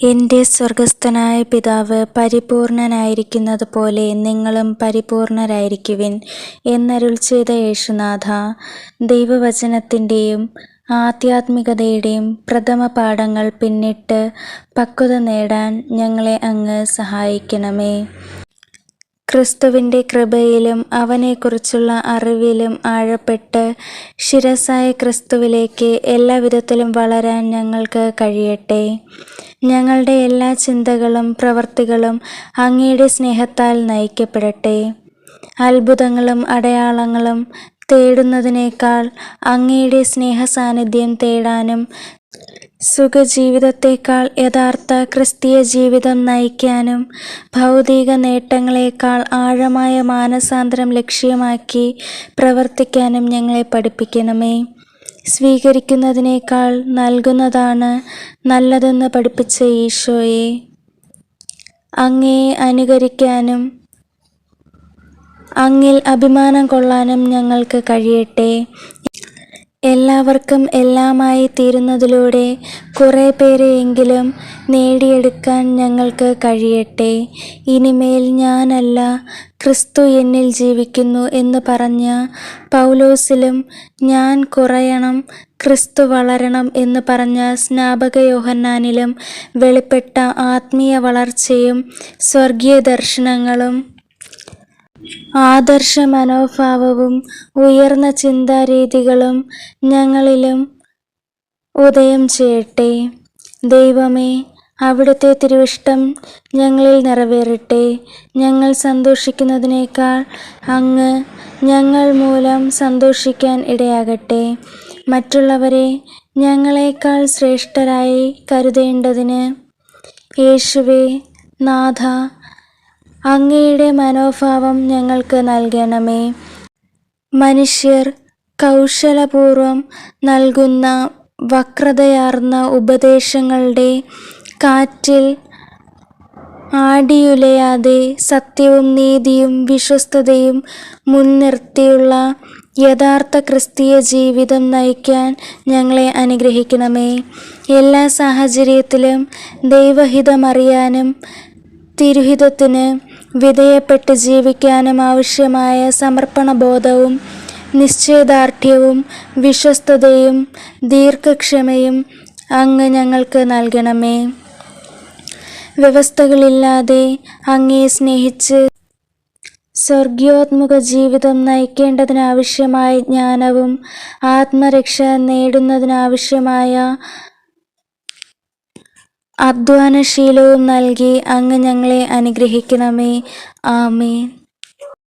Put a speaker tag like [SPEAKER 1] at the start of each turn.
[SPEAKER 1] എന്റെ സ്വർഗസ്ഥനായ പിതാവ് പരിപൂർണനായിരിക്കുന്നത് പോലെ നിങ്ങളും പരിപൂർണരായിരിക്കുവിൻ എന്നരുൾ ചെയ്ത യേശുനാഥ ദൈവവചനത്തിന്റെയും ആധ്യാത്മികതയുടെയും പ്രഥമ പാഠങ്ങൾ പിന്നിട്ട് പക്വത നേടാൻ ഞങ്ങളെ അങ്ങ് സഹായിക്കണമേ. ക്രിസ്തുവിന്റെ കൃപയിലും അവനെക്കുറിച്ചുള്ള അറിവിലും ആഴപ്പെട്ട് ശിരസായ ക്രിസ്തുവിലേക്ക് എല്ലാവിധത്തിലും വളരാൻ ഞങ്ങൾക്ക് കഴിയട്ടെ. ഞങ്ങളുടെ എല്ലാ ചിന്തകളും പ്രവൃത്തികളും അങ്ങയുടെ സ്നേഹത്താൽ നയിക്കപ്പെടട്ടെ. അത്ഭുതങ്ങളും അടയാളങ്ങളും തേടുന്നതിനേക്കാൾ അങ്ങയുടെ സ്നേഹ സാന്നിധ്യം തേടാനും സുഖജീവിതത്തേക്കാൾ യഥാർത്ഥ ക്രിസ്തീയ ജീവിതം നയിക്കാനും ഭൗതിക നേട്ടങ്ങളെക്കാൾ ആഴമായ മാനസാന്തരം ലക്ഷ്യമാക്കി പ്രവർത്തിക്കാനും ഞങ്ങളെ പഠിപ്പിക്കണമേ. സ്വീകരിക്കുന്നതിനേക്കാൾ നൽകുന്നതാണ് നല്ലതെന്ന് പഠിപ്പിച്ച ഈശോയെ. അങ്ങയെ അനുകരിക്കാനും അങ്ങിൽ അഭിമാനം കൊള്ളാനും ഞങ്ങൾക്ക് കഴിയട്ടെ. എല്ലാവർക്കും എല്ലാമായി തീരുന്നതിലൂടെ കുറേ പേരെയെങ്കിലും നേടിയെടുക്കാൻ ഞങ്ങൾക്ക് കഴിയട്ടെ. ഇനിമേൽ ഞാനല്ല ക്രിസ്തു എന്നിൽ ജീവിക്കുന്നു എന്ന് പറഞ്ഞ പൗലോസിലും ഞാൻ കുറയണം ക്രിസ്തു വളരണം എന്ന് പറഞ്ഞ സ്നാപക യോഹന്നാനിലും വെളിപ്പെട്ട ആത്മീയ വളർച്ചയും സ്വർഗീയ ദർശനങ്ങളും ആദർശ മനോഭാവവും ഉയർന്ന ചിന്താരീതികളും ഞങ്ങളിലും ഉദയം ചെയ്യട്ടെ. ദൈവമേ അവിടുത്തെ തിരുവിഷ്ടം ഞങ്ങളിൽ നിറവേറട്ടെ. ഞങ്ങൾ സന്തോഷിക്കുന്നതിനേക്കാൾ അങ്ങ് ഞങ്ങൾ മൂലം സന്തോഷിക്കാൻ ഇടയാകട്ടെ. മറ്റുള്ളവരെ ഞങ്ങളെക്കാൾ ശ്രേഷ്ഠരായി കരുതേണ്ടതിന് യേശുവേ നാഥ അങ്ങയുടെ മനോഭാവം ഞങ്ങൾക്ക് നൽകണമേ. മനുഷ്യർ കൗശലപൂർവം നൽകുന്ന വക്രതയാർന്ന ഉപദേശങ്ങളുടെ കാറ്റിൽ ആടിയുലയാതെ സത്യവും നീതിയും വിശ്വസ്തതയും മുൻനിർത്തിയുള്ള യഥാർത്ഥ ക്രിസ്തീയ ജീവിതം നയിക്കാൻ ഞങ്ങളെ അനുഗ്രഹിക്കണമേ. എല്ലാ സാഹചര്യത്തിലും ദൈവഹിതമറിയാനും തിരുഹിതത്തിന് വിധേയപ്പെട്ട് ജീവിക്കാനും ആവശ്യമായ സമർപ്പണബോധവും നിശ്ചയദാർഢ്യവും വിശ്വസ്തതയും ദീർഘക്ഷമയും അങ്ങ് ഞങ്ങൾക്ക് നൽകണമേ. വ്യവസ്ഥകളില്ലാതെ അങ്ങയെ സ്നേഹിച്ച് സ്വർഗീയോത്മുഖ ജീവിതം നയിക്കേണ്ടതിനാവശ്യമായ ജ്ഞാനവും ആത്മരക്ഷ നേടുന്നതിനാവശ്യമായ അധ്വാനശീലവും നൽകി അങ്ങ് ഞങ്ങളെ അനുഗ്രഹിക്കണമേ. ആമേൻ.